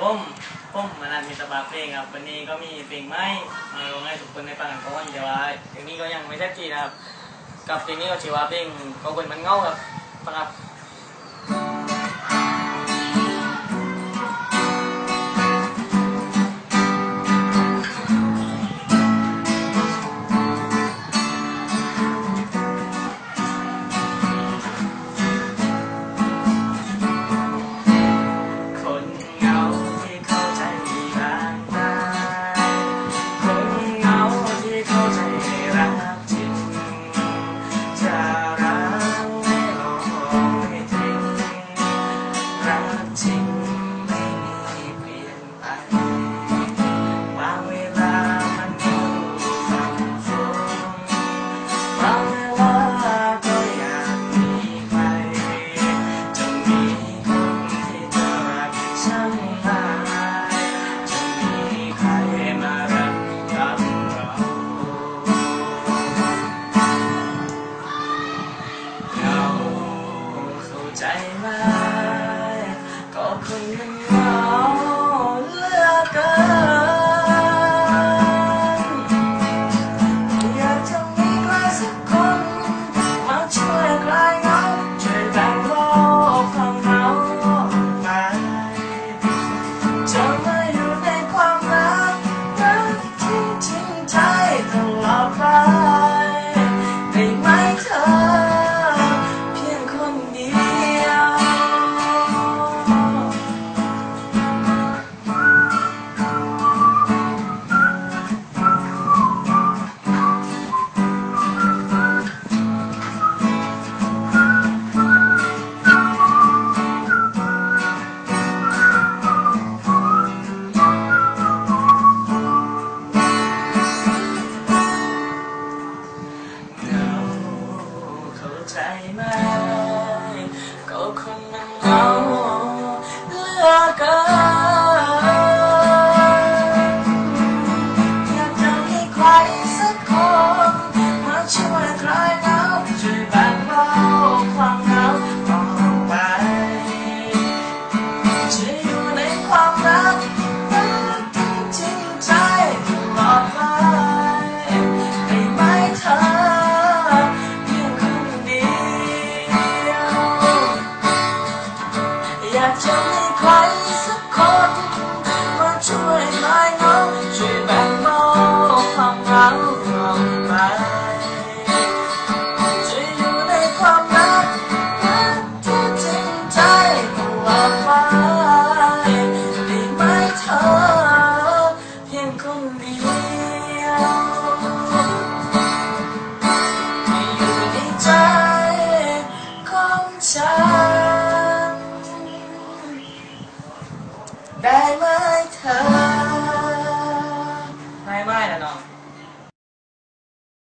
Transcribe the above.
ผมผมมานันมีตบาเพลงครับวันนี้ก็มีเพลงไหมมาลงให้ทุกคนได้ฟังกันก่อนแต่ว่าเพลงนี้ก็ยังไม่แท้จริงนะครับ กับเพลงนี้ก็ชื่อว่าเพลงก็คนมันเงาครับฟังครับ ก็ค เข้าใจไหมก็คนมันเหงาากจะมีใครสักคนมาช่วยคลายเหงาช่วยแบ่งเบาความเหงาออกไปจะอยู่ในความรักรักที่จริงใจตลอดไปได้ไหมเธอเพียงคนเดียวที่อยู่ในใจ by my time.